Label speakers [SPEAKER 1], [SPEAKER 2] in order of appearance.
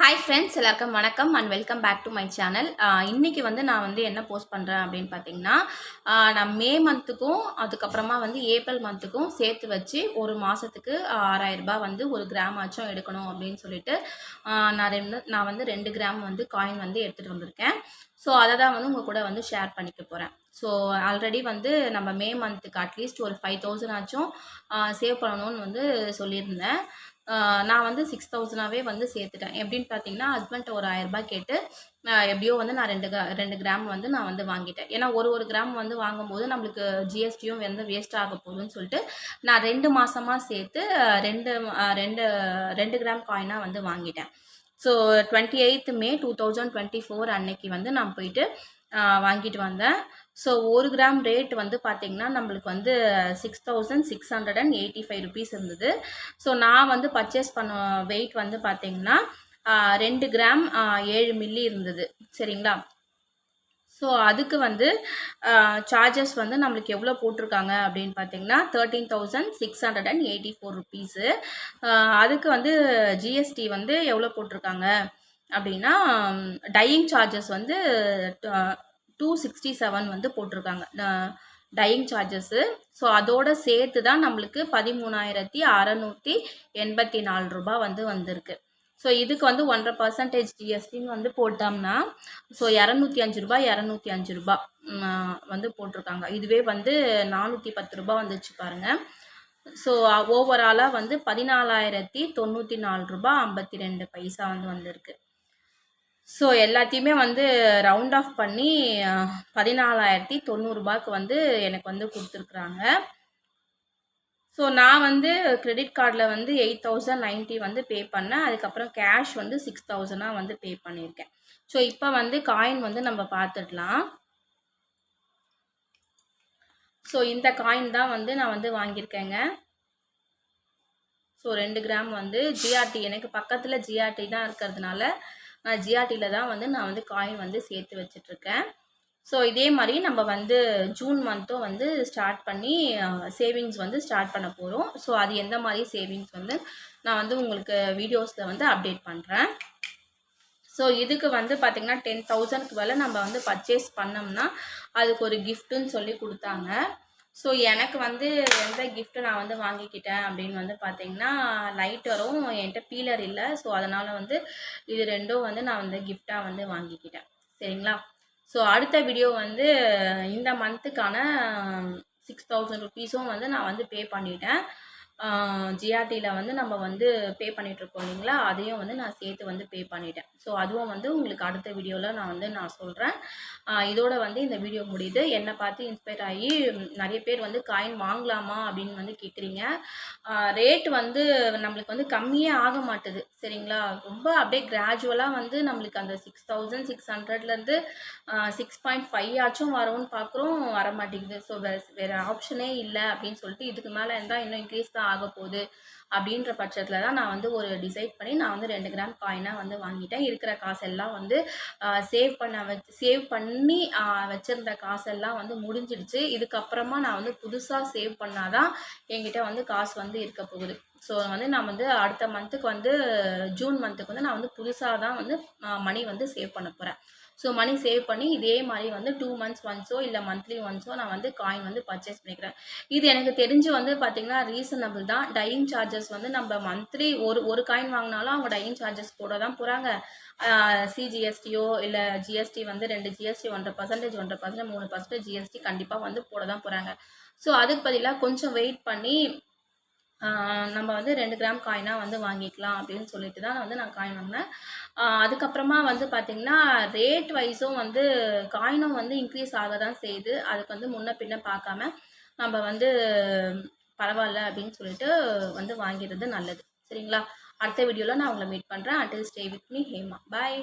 [SPEAKER 1] Hi friends எல்லாருக்கும் வணக்கம் and welcome back to my channel இன்றைக்கி வந்து நான் வந்து என்ன போஸ்ட் பண்ணுறேன் அப்படின்னு பார்த்தீங்கன்னா நான் மே மந்த்துக்கும் அதுக்கப்புறமா வந்து ஏப்ரல் மந்த்துக்கும் சேர்த்து வச்சு ஒரு மாதத்துக்கு ஆறாயிரம் ரூபாய் வந்து ஒரு கிராம் ஆச்சும் எடுக்கணும் அப்படின்னு சொல்லிட்டு நான் ரெண்டு நான் வந்து ரெண்டு கிராம் வந்து காயின் வந்து எடுத்துகிட்டு வந்திருக்கேன். ஸோ அதை தான் வந்து உங்கள் கூட வந்து ஷேர் பண்ணிக்க போகிறேன் ஸோ ஆல்ரெடி வந்து நம்ம மே மந்த்துக்கு அட்லீஸ்ட் ஒரு ஃபைவ் தௌசண்ட் ஆச்சும் சேவ் பண்ணணும்னு வந்து சொல்லியிருந்தேன். நான் வந்து சிக்ஸ் தௌசண்டாகவே வந்து சேர்த்துட்டேன். எப்படின்னு பார்த்தீங்கன்னா ஹஸ்பண்ட் ஒரு ஆயிரரூபா கேட்டு எப்படியோ வந்து நான் ரெண்டு ரெண்டு கிராம் வந்து நான் வந்து வாங்கிட்டேன். ஏன்னா ஒரு ஒரு கிராம் வந்து வாங்கும்போது நம்மளுக்கு ஜிஎஸ்டியும் வந்து வேஸ்ட் ஆக போகுதுன்னு சொல்லிட்டு நான் ரெண்டு மாதமாக சேர்த்து ரெண்டு ரெண்டு ரெண்டு கிராம் காயினாக வந்து வாங்கிட்டேன். So twenty eight May two thousand twenty four அன்னைக்கு வந்து நான் போயிட்டு வாங்கிட்டு வந்தேன். ஸோ ஒரு கிராம் ரேட் வந்து பார்த்திங்கன்னா நம்மளுக்கு வந்து six thousand six hundred and eighty five rupees இருந்தது. ஸோ நான் வந்து பர்ச்சேஸ் பண்ண வெயிட் வந்து பார்த்திங்கன்னா ரெண்டு கிராம் ஏழு மில்லி இருந்தது. சரிங்களா? ஸோ அதுக்கு வந்து சார்ஜஸ் வந்து நம்மளுக்கு எவ்வளோ போட்டிருக்காங்க அப்படின்னு பார்த்தீங்கன்னா thirteen thousand six hundred and eighty four rupees அதுக்கு வந்து ஜிஎஸ்டி வந்து எவ்வளோ போட்டிருக்காங்க அப்படின்னா டையிங் சார்ஜஸ் வந்து டூ சிக்ஸ்டி செவன் வந்து போட்டிருக்காங்க. டையிங் சார்ஜஸ்ஸு ஸோ அதோட சேர்த்து தான் நம்மளுக்கு பதிமூணாயிரத்தி அறநூற்றி எண்பத்தி நாலு ரூபாய் வந்து வந்திருக்கு. ஸோ இதுக்கு வந்து ஒன்றரை பர்சன்டேஜ் ஜிஎஸ்டின்னு வந்து போட்டோம்னா ஸோ இரநூத்தி அஞ்சு ரூபாய் இரநூத்தி அஞ்சு ரூபாய் வந்து போட்டிருக்காங்க. இதுவே வந்து நானூற்றி பத்து ரூபாய் வந்துச்சு பாருங்கள் ஸோ ஓவராலாக வந்து பதினாலாயிரத்தி தொண்ணூற்றி நாலு ரூபாய் ஐம்பத்தி ரெண்டு பைசா வந்து வந்திருக்கு. ஸோ எல்லாத்தையுமே வந்து ரவுண்ட் ஆஃப் பண்ணி பதினாலாயிரத்தி தொண்ணூறுரூபாய்க்கு வந்து எனக்கு வந்து கொடுத்துருக்குறாங்க. ஸோ நான் வந்து கிரெடிட் கார்டில் வந்து எயிட் தௌசண்ட் நைன்ட்டி வந்து பே பண்ணேன். அதுக்கப்புறம் கேஷ் வந்து சிக்ஸ் தௌசண்டாக வந்து பே பண்ணியிருக்கேன். ஸோ இப்போ வந்து காயின் வந்து நம்ம பார்த்துடலாம். ஸோ இந்த காயின் தான் வந்து நான் வந்து வாங்கியிருக்கேங்க. ஸோ ரெண்டு கிராம் வந்து ஜிஆர்டி எனக்கு பக்கத்தில் ஜிஆர்டி தான் இருக்கிறதுனால நான் ஜிஆர்டியில் தான் வந்து நான் வந்து காயின் வந்து சேர்த்து வச்சிட்ருக்கேன் ஸோ இதே மாதிரி நம்ம வந்து ஜூன் மந்த்தும் வந்து ஸ்டார்ட் பண்ணி சேவிங்ஸ் வந்து ஸ்டார்ட் பண்ண போகிறோம் ஸோ அது எந்த மாதிரி சேவிங்ஸ் வந்து நான் வந்து உங்களுக்கு வீடியோஸில் வந்து அப்டேட் பண்ணுறேன் ஸோ இதுக்கு வந்து பார்த்திங்கன்னா டென் தௌசண்ட்க்கு மேலே நம்ம வந்து பர்ச்சேஸ் பண்ணோம்னா அதுக்கு ஒரு கிஃப்ட்டுன்னு சொல்லி கொடுத்தாங்க. ஸோ எனக்கு வந்து எந்த கிஃப்ட்டு நான் வந்து வாங்கிக்கிட்டேன் அப்படின்னு வந்து பார்த்தீங்கன்னா லைட்டரும் என்கிட்ட பீலர் இல்லை. ஸோ அதனால் வந்து இது ரெண்டும் வந்து நான் வந்து கிஃப்டாக வந்து வாங்கிக்கிட்டேன். சரிங்களா? ஸோ அடுத்த வீடியோ வந்து இந்த மந்த்துக்கான சிக்ஸ் தௌசண்ட் ருபீஸும் வந்து நான் வந்து பே பண்ணிட்டேன். ஜிஆர்டியில் வந்து நம்ம வந்து பே பண்ணிகிட்ருக்கோம் இல்லைங்களா? அதையும் வந்து நான் சேர்த்து வந்து பே பண்ணிட்டேன். ஸோ அதுவும் வந்து உங்களுக்கு அடுத்த வீடியோவில் நான் வந்து நான் சொல்கிறேன் இதோட வந்து இந்த வீடியோ முடியுது. என்னை பார்த்து இன்ஸ்பயர் ஆகி நிறைய பேர் வந்து காயின் வாங்கலாமா அப்படின்னு வந்து கேட்குறீங்க ரேட் வந்து நம்மளுக்கு வந்து கம்மியே ஆக மாட்டுது. சரிங்களா? ரொம்ப அப்படியே கிராஜுவலாக வந்து நம்மளுக்கு அந்த சிக்ஸ் தௌசண்ட் சிக்ஸ் ஹண்ட்ரட்லேருந்து சிக்ஸ் பாயிண்ட் ஃபைவ் ஆச்சும் வரும்னு பார்க்குறோம் வர மாட்டேங்குது ஸோ வேறு ஆப்ஷனே இல்லை அப்படின்னு சொல்லிட்டு இதுக்கு மேலே இருந்தால் இன்னும் இன்க்ரீஸ் தான் ஆக போகுது அப்படின்ற பட்சத்தில் தான் நான் வந்து ஒரு டிசைட் பண்ணி நான் வந்து ரெண்டு கிராம் காயினாக வந்து வாங்கிட்டேன். இருக்கிற காசெல்லாம் வந்து சேவ் பண்ண வச்சு சேவ் பண்ணி வச்சுருந்த காசெல்லாம் வந்து முடிஞ்சிடுச்சு. இதுக்கப்புறமா நான் வந்து புதுசாக சேவ் பண்ணாதான் என்கிட்ட வந்து காசு வந்து இருக்க போகுது. ஸோ வந்து நான் வந்து அடுத்த மந்த்துக்கு வந்து ஜூன் மந்த்துக்கு வந்து நான் வந்து புதுசாக தான் வந்து மணி வந்து சேவ் பண்ண போகிறேன் ஸோ மணி சேவ் பண்ணி இதே மாதிரி வந்து டூ மந்த்ஸ் ஒன்ஸோ இல்லை மந்த்லி ஒன்ஸோ நான் வந்து காயின் வந்து பர்ச்சேஸ் பண்ணிக்கிறேன். இது எனக்கு தெரிஞ்சு வந்து பார்த்திங்கன்னா ரீசனபிள் தான். டையிங் சார்ஜஸ் வந்து நம்ம மந்த்லி ஒரு ஒரு காயின் வாங்கினாலும் அவங்க டையிங் சார்ஜஸ் போட தான் போகிறாங்க சிஜிஎஸ்டியோ இல்லை ஜிஎஸ்டி வந்து ரெண்டு ஜிஎஸ்டி ஒன்றரை பர்சன்டேஜ் ஒன்றரை பர்சன்டேஜ் மூணு பர்சன்டேஜ் ஜிஎஸ்டி கண்டிப்பாக வந்து போட தான் போகிறாங்க ஸோ அதுக்கு பதிலாக கொஞ்சம் வெயிட் பண்ணி நம்ம வந்து ரெண்டு கிராம் காயினாக வந்து வாங்கிக்கலாம் அப்படின்னு சொல்லிட்டு தான் வந்து நான் காயின் வாங்கினேன். அதுக்கப்புறமா வந்து பார்த்திங்கன்னா ரேட் வைஸும் வந்து காயினும் வந்து இன்க்ரீஸ் ஆக தான் செய்யுது. அதுக்கு வந்து முன்ன பின்ன பார்க்காம நம்ம வந்து பரவாயில்ல அப்படின்னு சொல்லிட்டு வந்து வாங்கிறது நல்லது. சரிங்களா? அடுத்த வீடியோவில் நான் உங்களை மீட் பண்ணுறேன் until stay with me Hema. Bye